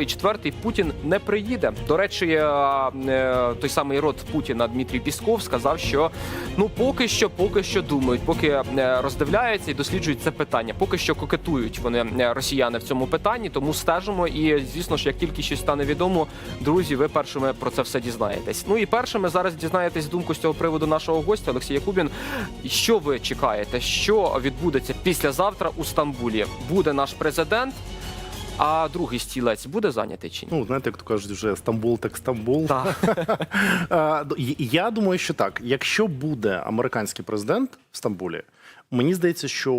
І четвертий Путін не приїде. До речі, е, е, той самий рот Путіна Дмитрій Пісков сказав, що ну поки що, поки що думають, поки е, роздивляються і досліджують це питання. Поки що кокетують вони росіяни в цьому питанні, тому стежимо. І звісно ж, як тільки щось стане відомо, друзі, ви першими про це все дізнаєтесь. Ну і першими зараз дізнаєтесь думку з цього приводу нашого гостя Олексія Кубін. Що ви чекаєте? Що відбудеться післязавтра у Стамбулі? Буде наш президент. А другий стілець буде зайнятий чи ні? Ну, знаєте, як то кажуть, вже Стамбул, так Стамбул. Так. Е, Я думаю, що так. Якщо буде американський президент в Стамбулі, мені здається, що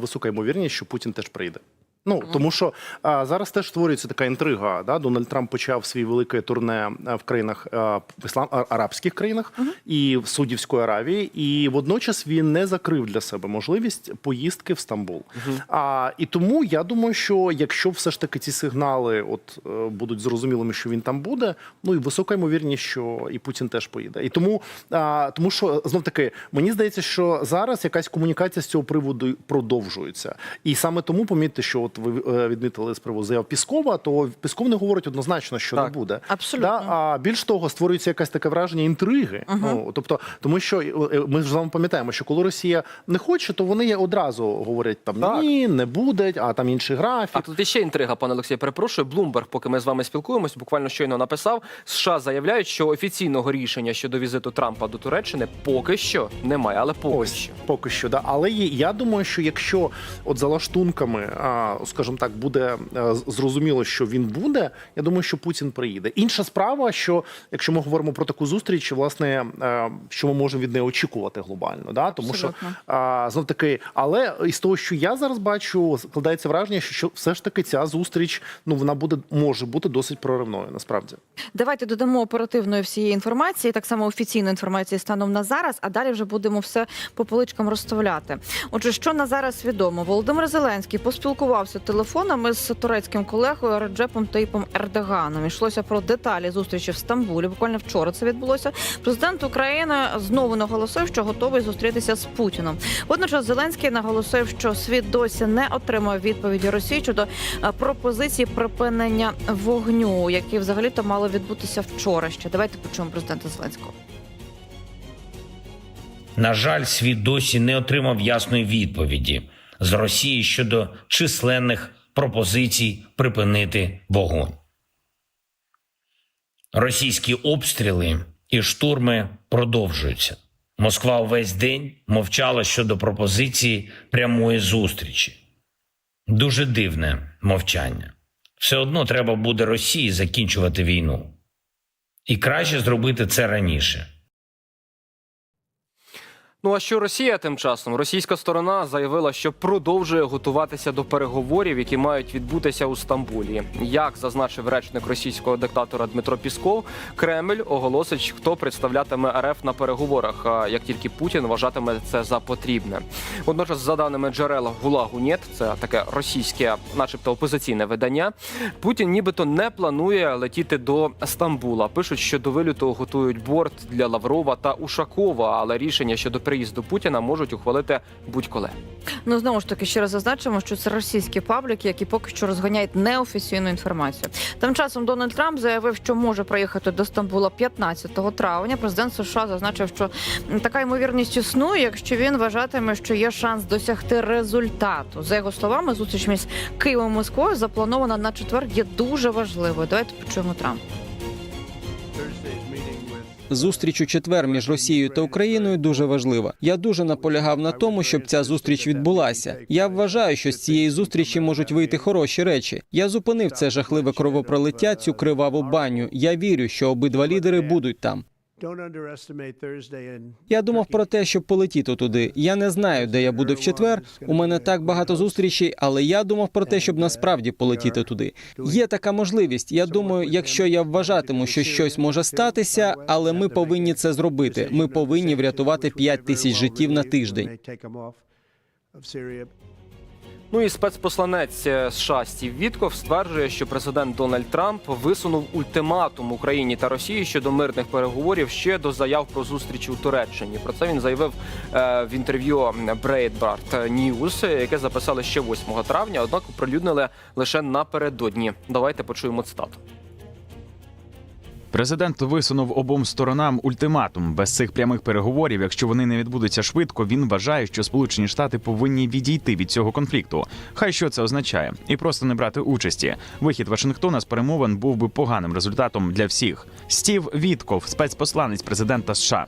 висока ймовірність, що Путін теж прийде. Ну тому що а, зараз теж створюється така інтрига. Да? Дональд Трамп почав свій велике турне е, в країнах е, в іслам а- арабських країнах і в Саудівської Аравії, і водночас він не закрив для себе можливість поїздки в Стамбул. А і тому я думаю, що якщо все ж таки ці сигнали от е, будуть зрозумілими, що він там буде, ну і висока ймовірність, що і Путін теж поїде. І тому, а, тому що знов таки мені здається, що зараз якась комунікація з цього приводу продовжується, і саме тому помітьте, що от ви е, відмітили з приводу заяв Піскова, то Пісков не говорить однозначно, що Так. не буде. Абсолютно. Да? А більш того, створюється якесь таке враження інтриги. Ну, тобто, тому що е, ми ж з вами пам'ятаємо, що коли Росія не хоче, то вони одразу говорять там Так. ні, не буде, а там інший графік. А тут іще інтрига, пане Олексію. Перепрошую. Блумберг, поки ми з вами спілкуємось, буквально щойно написав. США заявляють, що офіційного рішення щодо візиту Трампа до Туреччини поки що немає, але поки Ось що. поки що, да. Але є- я думаю, що якщо от за лаштунками, а, скажімо так, буде е, зрозуміло, що він буде, я думаю, що Путін приїде. Інша справа, що якщо ми говоримо про таку зустріч, власне, е, що ми можемо від неї очікувати глобально, да? тому що Абсолютно. а, знов таки, але із того, що я зараз бачу, складається враження, що, що все ж таки ця зустріч ну вона буде може бути досить проривною, насправді. Давайте додамо оперативної всієї інформації, так само офіційної інформації станом на зараз, а далі вже будемо все по поличкам розставляти. Отже, що на зараз відомо? Володимир Зеленський поспілкувався телефонами з турецьким колегою Реджепом Тейпом Ердоганом. Йшлося про деталі зустрічі в Стамбулі. Буквально вчора це відбулося. Президент України знову наголосив, що готовий зустрітися з Путіном. Водночас Зеленський наголосив, що світ досі не отримав відповіді Росії щодо е, пропозиції припинення вогню, які взагалі то мало відбутися вчора. Ще давайте почуємо президента Зеленського. На жаль, світ досі не отримав ясної відповіді з Росії щодо численних пропозицій припинити вогонь. Російські обстріли і штурми продовжуються. Москва увесь день мовчала щодо пропозиції прямої зустрічі. Дуже дивне мовчання. Все одно треба буде Росії закінчувати війну. І краще зробити це раніше. Ну а що Росія тим часом? Російська сторона заявила, що продовжує готуватися до переговорів, які мають відбутися у Стамбулі. Як зазначив речник російського диктатора Дмитро Пісков, Кремль оголосить, хто представлятиме РФ на переговорах, як тільки Путін вважатиме це за потрібне. Водночас, за даними джерел Гулагу Нєт, це таке російське, начебто опозиційне видання. Путін нібито не планує летіти до Стамбула. Пишуть, що до виліту готують борт для Лаврова та Ушакова, але рішення щодо приїзду Путіна можуть ухвалити будь-коли. Ну знову ж таки ще раз зазначимо, що це російські пабліки, які поки що розганяють неофіційну інформацію. Тим часом Дональд Трамп заявив, що може приїхати до Стамбула 15 травня. Президент США зазначив, що така ймовірність існує, якщо він вважатиме, що є шанс досягти результату. За його словами, зустріч між Києвом і Москвою запланована на четвер є дуже важливою. Давайте почуємо Трампа. Зустріч у четвер між Росією та Україною дуже важлива. Я дуже наполягав на тому, щоб ця зустріч відбулася. Я вважаю, що з цієї зустрічі можуть вийти хороші речі. Я зупинив це жахливе кровопролиття, цю криваву баню. Я вірю, що обидва лідери будуть там. Я думав про те, щоб полетіти туди. Я не знаю, де я буду в четвер. У мене так багато зустрічей, але я думав про те, щоб насправді полетіти туди. Є така можливість. Я думаю, якщо я вважатиму, що щось може статися, але ми повинні це зробити. Ми повинні врятувати 5 тисяч життів на тиждень. Ну і спецпосланець е, США Стів Вітков стверджує, що президент Дональд Трамп висунув ультиматум Україні та Росії щодо мирних переговорів ще до заяв про зустріч у Туреччині. Про це він заявив е, в інтерв'ю Breitbart News, яке записали ще 8 травня, однак оприлюднили лише напередодні. Давайте почуємо цитату. Президент висунув обом сторонам ультиматум. Без цих прямих переговорів, якщо вони не відбудуться швидко, він вважає, що Сполучені Штати повинні відійти від цього конфлікту. Хай що це означає, і просто не брати участі. Вихід Вашингтона з перемовин був би поганим результатом для всіх. Стів Вітков, спецпосланець президента США.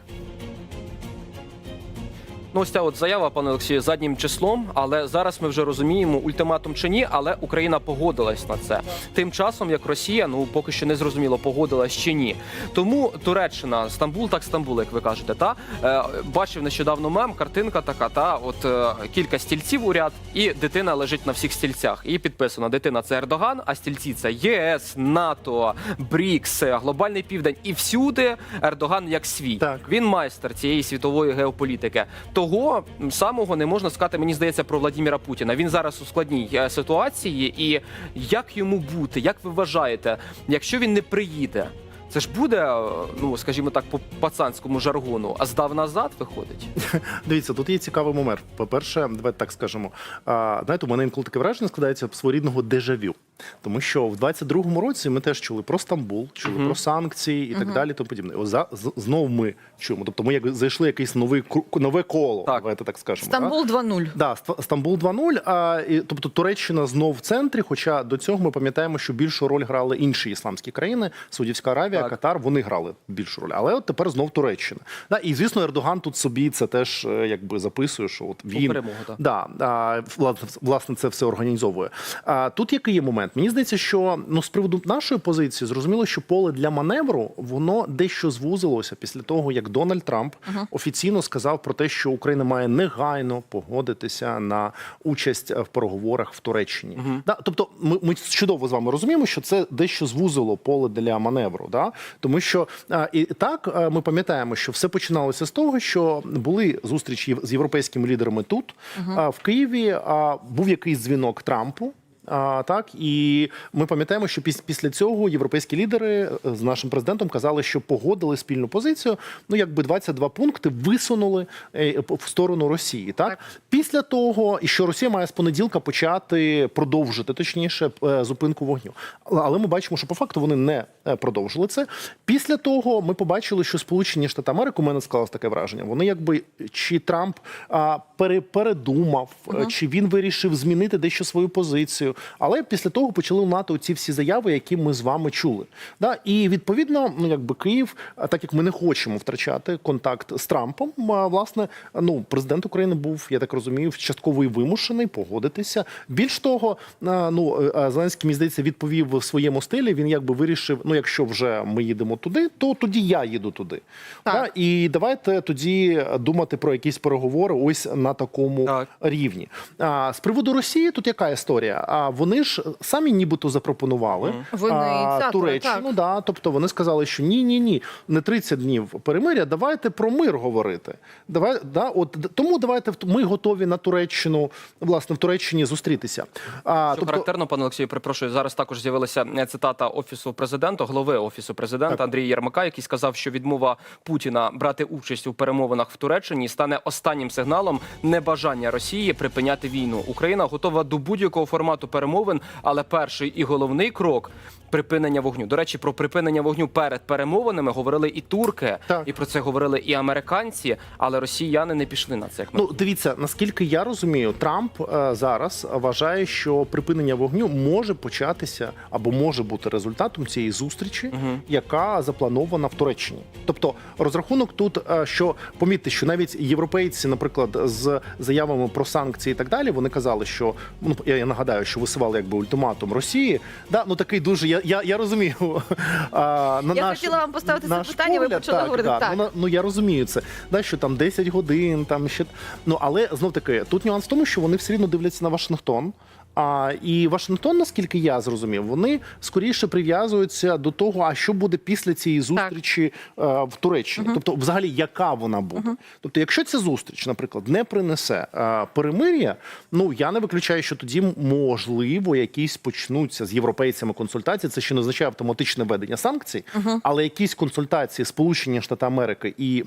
Ну, ось ця от заява, пане Олексію, заднім числом, але зараз ми вже розуміємо, ультиматум чи ні, але Україна погодилась на це. Тим часом, як Росія, ну поки що не зрозуміло, погодилась чи ні. Тому Туреччина, Стамбул, так Стамбул, як ви кажете, та е, бачив нещодавно мем, картинка така, та от е, кілька стільців у ряд, і дитина лежить на всіх стільцях. І підписано: дитина це Ердоган, а стільці це ЄС, НАТО, БРІКС, глобальний південь. І всюди Ердоган як свій. Так. Він майстер цієї світової геополітики. Того самого не можна сказати, мені здається, про Владіміра Путіна. Він зараз у складній е, ситуації, і як йому бути? Як ви вважаєте, якщо він не приїде? Це ж буде, е, ну скажімо так, по пацанському жаргону, а здав назад виходить. Дивіться, тут є цікавий момент. По-перше, давайте так скажемо. А, знаєте, у мене інколи таке враження складається своєрідного дежавю. Тому що в 22-му році ми теж чули про Стамбул, чули про санкції і так далі. Тому подібне. О, за, з- знов ми чуємо. Тобто ми як зайшли якесь новий кру- нове коло. Так. Давайте так скажемо. так? Стамбул 2-0. Да, Ст- Стамбул 2-0. А, і, тобто Туреччина знов в центрі. Хоча до цього ми пам'ятаємо, що більшу роль грали інші ісламські країни, Саудівська Аравія, Так. Катар. Вони грали більшу роль. Але от тепер знов Туреччина. Да, і звісно, Ердоган тут собі це теж е, якби записує, що от він перемогу, так. Да, а, власне, власне, це все організовує. А тут який є момент? Мені здається, що ну з приводу нашої позиції зрозуміло, що поле для маневру воно дещо звузилося після того, як Дональд Трамп офіційно сказав про те, що Україна має негайно погодитися на участь е, в переговорах в Туреччині. Да, тобто, ми, ми чудово з вами розуміємо, що це дещо звузило поле для маневру. Да? Тому що а, і так е, ми пам'ятаємо, що все починалося з того, що були зустрічі з європейськими лідерами тут, а, в Києві. А, був якийсь дзвінок Трампу. А, так і ми пам'ятаємо, що піс- після цього європейські лідери е, з нашим президентом казали, що погодили спільну позицію. Ну якби 22 пункти висунули е, в сторону Росії. Так? Так. після того, і що Росія має з понеділка почати продовжити, точніше, е, зупинку вогню. Але- ми бачимо, що по факту вони не продовжили це. Після того ми побачили, що Сполучені Штати Америки у мене склалось таке враження. Вони якби чи Трамп а, пере, передумав, е, чи він вирішив змінити дещо свою позицію. Але після того почали лунати ці всі заяви, які ми з вами чули. Да? І відповідно, ну якби Київ, так як ми не хочемо втрачати контакт з Трампом, власне, ну президент України був, я так розумію, частково і вимушений погодитися. Більш того, ну е, Зеленський, мені здається, відповів в своєму стилі. Він якби вирішив: ну, якщо вже ми їдемо туди, то тоді я їду туди. Так. Да? І давайте тоді думати про якісь переговори ось на такому Так. рівні. А з приводу Росії тут яка історія? А вони ж самі нібито запропонували Вони а, ініціатори, Туреччину. так. Да, тобто вони сказали, що ні, ні, ні, не 30 днів перемиря. Давайте про мир говорити. Давай, да, от тому давайте в- ми готові на Туреччину, власне, в Туреччині зустрітися. А Що характерно, пане Олексію, перепрошую, зараз також з'явилася е, цитата офісу президента, голови офісу президента Так. Андрія Єрмака, який сказав, що відмова Путіна брати участь у перемовинах в Туреччині стане останнім сигналом небажання Росії припиняти війну. Україна готова до будь-якого формату перемовин, але перший і головний крок. Припинення вогню. До речі, про припинення вогню перед перемовинами говорили і турки, Так. і про це говорили і американці, але росіяни не пішли на це. Як ми Ну, дивіться, наскільки я розумію, Трамп е, зараз вважає, що припинення вогню може початися або може бути результатом цієї зустрічі, яка запланована в Туреччині. Тобто розрахунок тут, е, що помітьте, що навіть європейці, наприклад, з заявами про санкції і так далі, вони казали, що ну я, я нагадаю, що висували якби ультиматум Росії. Да, ну такий дуже я, я, я розумію. А, на Я наш- хотіла вам поставити це наш питання, ви погляд, почали говорити. Да, Так. Ну, на- ну я розумію це. Да, що там 10 годин, там ще. Ну але знов таки, тут нюанс в тому, що вони все рівно дивляться на Вашингтон. А, і Вашингтон, наскільки я зрозумів, вони скоріше прив'язуються до того, а що буде після цієї зустрічі е, в Туреччині. Тобто, взагалі, яка вона буде. Тобто, якщо ця зустріч, наприклад, не принесе е, перемир'я, ну я не виключаю, що тоді можливо якісь почнуться з європейцями консультації. Це ще не означає автоматичне введення санкцій, але якісь консультації Сполучені Штати Америки і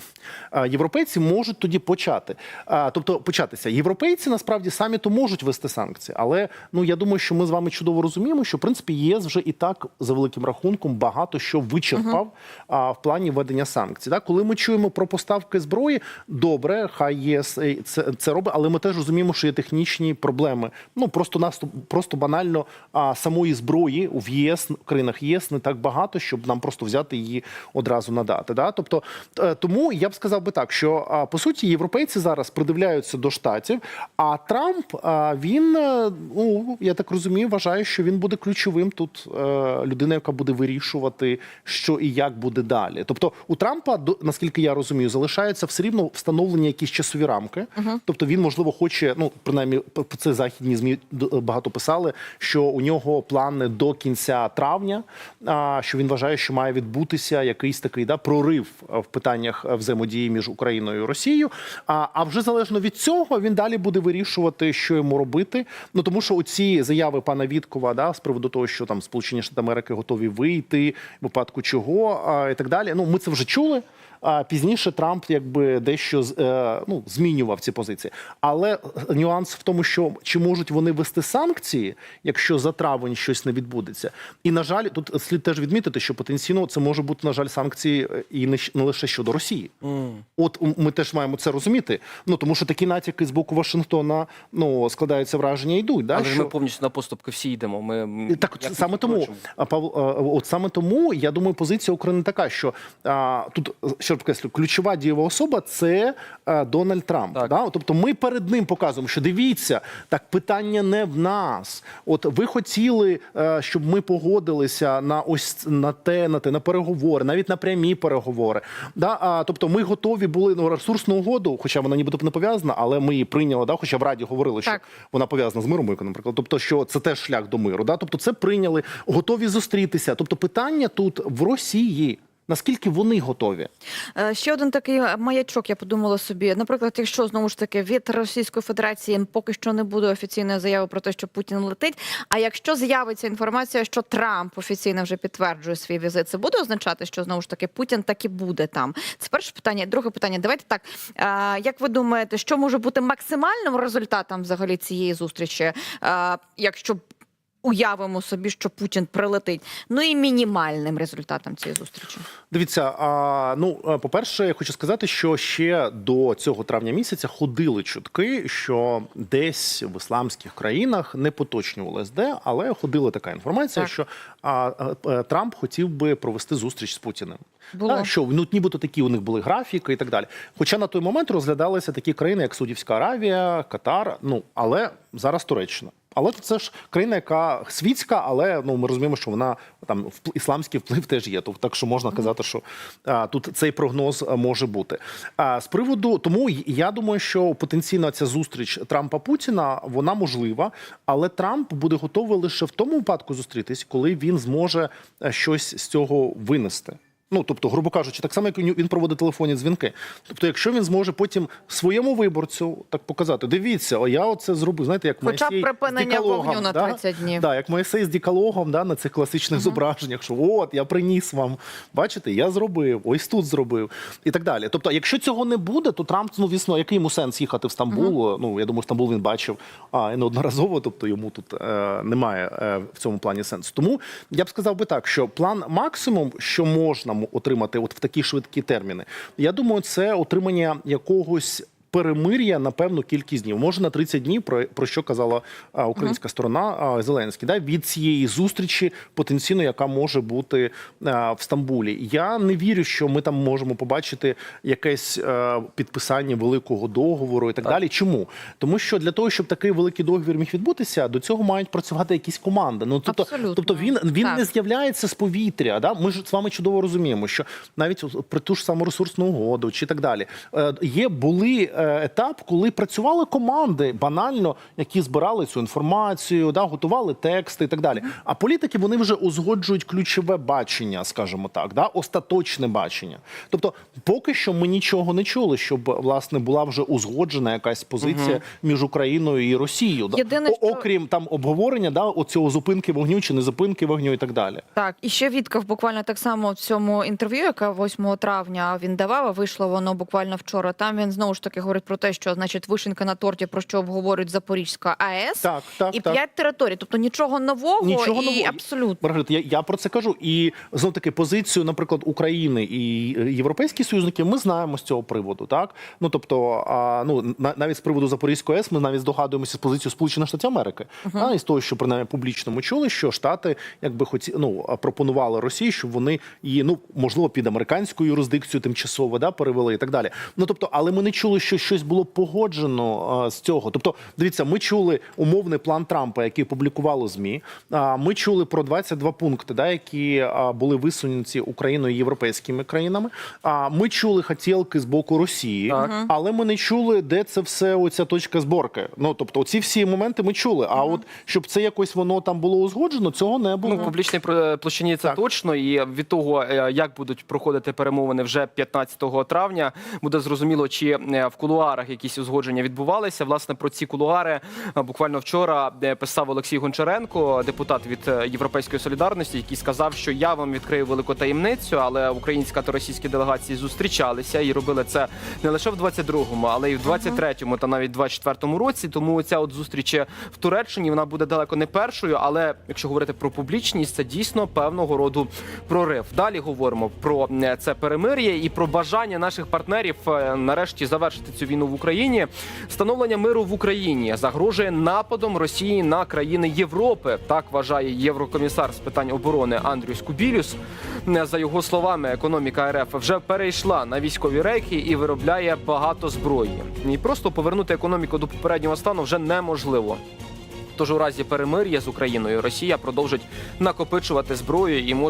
е, європейці можуть тоді почати. А, тобто початися. Європейці насправді самі то можуть вести санкції, але ну я думаю, що ми з вами чудово розуміємо, що в принципі ЄС вже і так за великим рахунком багато що вичерпав а, в плані введення санкцій. Так, коли ми чуємо про поставки зброї, добре, хай ЄС е, це, це робить, але ми теж розуміємо, що є технічні проблеми. Ну просто нас просто банально а, самої зброї в ЄС в країнах ЄС не так багато, щоб нам просто взяти її одразу надати. Да? Тобто е, тому я б сказав би так, що а, по суті європейці зараз придивляються до штатів. А Трамп а, він е, я так розумію, вважає, що він буде ключовим тут е, людина, яка буде вирішувати, що і як буде далі. Тобто у Трампа, до- наскільки я розумію, залишається все рівно встановлені якісь часові рамки. Тобто він можливо хоче, ну принаймні це західні змі багато писали, що у нього плани до кінця травня. А що він вважає, що має відбутися якийсь такий да прорив е, в питаннях взаємодії між Україною і Росією. А, а вже залежно від цього він далі буде вирішувати, що йому робити. Ну тому що оці заяви пана Віткова, да, з приводу того, що там Сполучені Штати Америки готові вийти, в випадку чого і так далі. Ну ми це вже чули. А пізніше Трамп якби дещо е, ну, змінював ці позиції. Але нюанс в тому, що чи можуть вони вести санкції, якщо за травень щось не відбудеться. І на жаль, тут слід теж відмітити, що потенційно це може бути на жаль санкції е, і не, лише щодо Росії. От ми теж маємо це розуміти. Ну тому що такі натяки з боку Вашингтона ну складаються враження, йдуть. Да, Але що... ми повністю на поступки всі йдемо. Ми Так, як саме тому, а, Пав, а, от саме тому я думаю, позиція України така, що а, тут ще раз підкреслю, ключова дієва особа це а, Дональд Трамп. Так. Да? Тобто ми перед ним показуємо, що дивіться, так питання не в нас. От ви хотіли, е, щоб ми погодилися на ось на те, на те, на переговори, навіть на прямі переговори. Да? А, тобто ми готові були ну, ресурсну угоду, хоча вона нібито не пов'язана, але ми її прийняли. Да? Хоча в Раді говорили, що Так. вона пов'язана з миром, наприклад. Тобто, що це теж шлях до миру. Да? Тобто, це прийняли, готові зустрітися. Тобто, питання тут в Росії. Наскільки вони готові? Е, Ще один такий маячок, я подумала собі. Наприклад, якщо знову ж таки від Російської Федерації поки що не буде офіційної заяви про те, що Путін летить. А якщо з'явиться інформація, що Трамп офіційно вже підтверджує свій візит, це буде означати, що знову ж таки Путін таки буде там. Це перше питання. Друге питання. Давайте так. е, Як ви думаєте, що може бути максимальним результатом взагалі цієї зустрічі, е, якщо уявимо собі, що Путін прилетить? Ну і мінімальним результатом цієї зустрічі? Дивіться, а, ну по-перше, я хочу сказати, що ще до цього травня місяця ходили чутки, що десь в ісламських країнах не поточнювалось де, але ходила така інформація, Так. що а, а, а, Трамп хотів би провести зустріч з Путіним. Було. А, що ну нібито такі у них були графіки і так далі. Хоча на той момент розглядалися такі країни, як Саудівська Аравія, Катар. Ну але зараз Туреччина. Але це ж країна, яка світська, але ну ми розуміємо, що вона там ісламський вплив теж є. Тобто, так що можна казати, що а, тут цей прогноз може бути. А з приводу тому я думаю, що потенційно ця зустріч Трампа Путіна вона можлива, але Трамп буде готовий лише в тому випадку зустрітись, коли він зможе е, щось з цього винести. Ну, тобто, грубо кажучи, так само, як він проводить телефонні дзвінки. Тобто, якщо він зможе потім своєму виборцю так показати, дивіться, о, я оце зробив. Знаєте, як Хоча Моїсей припинення декалогом, вогню на да? 30 днів. Да, як Моїсей з декалогом, да, на цих класичних зображеннях, що от я приніс вам, бачите, я зробив, ось тут зробив, і так далі. Тобто, якщо цього не буде, то Трамп, ну звісно, який йому сенс їхати в Стамбул? Ну я думаю, Стамбул він бачив а, неодноразово, тобто йому тут е, немає е, в цьому плані сенсу. Тому я б сказав би так, що план максимум, що можна отримати от в такі швидкі терміни, я думаю, це отримання якогось. Перемир'я на певну кількість днів, може на 30 днів, про, про що казала а, українська сторона а, Зеленський, да, від цієї зустрічі потенційно, яка може бути а, в Стамбулі. Я не вірю, що ми там можемо побачити якесь е, підписання великого договору і так, далі. Чому? Тому що для того, щоб такий великий договір міг відбутися, до цього мають працювати якісь команди. Ну тобто, Абсолютно. тобто він, він Так. не з'являється з повітря. Да? Ми ж з вами чудово розуміємо, що навіть при ту ж саму ресурсну угоду чи так далі е, є були е, етап, коли працювали команди банально, які збирали цю інформацію, да, готували тексти і так далі. А політики вони вже узгоджують ключове бачення, скажімо так, да, остаточне бачення. Тобто, поки що ми нічого не чули, щоб власне була вже узгоджена якась позиція між Україною і Росією. Єдине, О- що- Окрім там обговорення, да, оцього зупинки вогню чи не зупинки вогню і так далі. Так, і ще Вітков буквально так само в цьому інтерв'ю, яке 8 травня він давав, а вийшло воно буквально вчора. Там він знову ж таки говорить про те, що значить вишенька на торті, про що обговорюють Запорізька АЕС Так, так, і так. п'ять територій. Тобто нічого нового Нічого і нового. абсолютно. Маргарита, я, я про це кажу. І знов таки позицію, наприклад, України і е, європейські союзники, ми знаємо з цього приводу. Так ну тобто, а, ну на- навіть з приводу Запорізької АЕС, ми навіть здогадуємося з позицію Сполучених Штатів Америки. А, і з того, що принаймні публічно ми чули, що Штати якби хоті, ну пропонували Росії, щоб вони її ну можливо під американську юрисдикцію тимчасово да перевели і так далі. Ну тобто, але ми не чули, що щось було погоджено а, з цього. Тобто, дивіться, ми чули умовний план Трампа, який публікували змі. А, Ми чули про 22 пункти, да, які а, були висунуті Україною і європейськими країнами. А ми чули хотілки з боку Росії, Так. але ми не чули, де це все оця точка зборки. Ну тобто, оці всі моменти ми чули. А от щоб це якось воно там було узгоджено, цього не було. Ну, в публічній площині це Так. точно. І від того, е, як будуть проходити перемовини вже 15 травня, буде зрозуміло, чи е, в кулуарах якісь узгодження відбувалися. Власне, про ці кулуари е, буквально вчора писав Олексій Гончаренко, депутат від е, Європейської солідарності, який сказав, що я вам відкрию велику таємницю, але українська та російські делегації зустрічалися і робили це не лише в 22-му, але й в 23-му та навіть 24-му році. Тому ця от зустріч в Туреччині вона буде далеко не першою. Але якщо говорити про публічність, це дійсно певного роду прорив. Далі говоримо про е, це перемир'я і про бажання наших партнерів нарешті завершити цю війну в Україні. Становлення миру в Україні загрожує нападом Росії на країни Європи. Так вважає єврокомісар з питань оборони Андрюс Кубілюс. За його словами, економіка РФ вже перейшла на військові рейки і виробляє багато зброї. І просто повернути економіку до попереднього стану вже неможливо. Тож у разі перемир'я з Україною Росія продовжить накопичувати зброю і може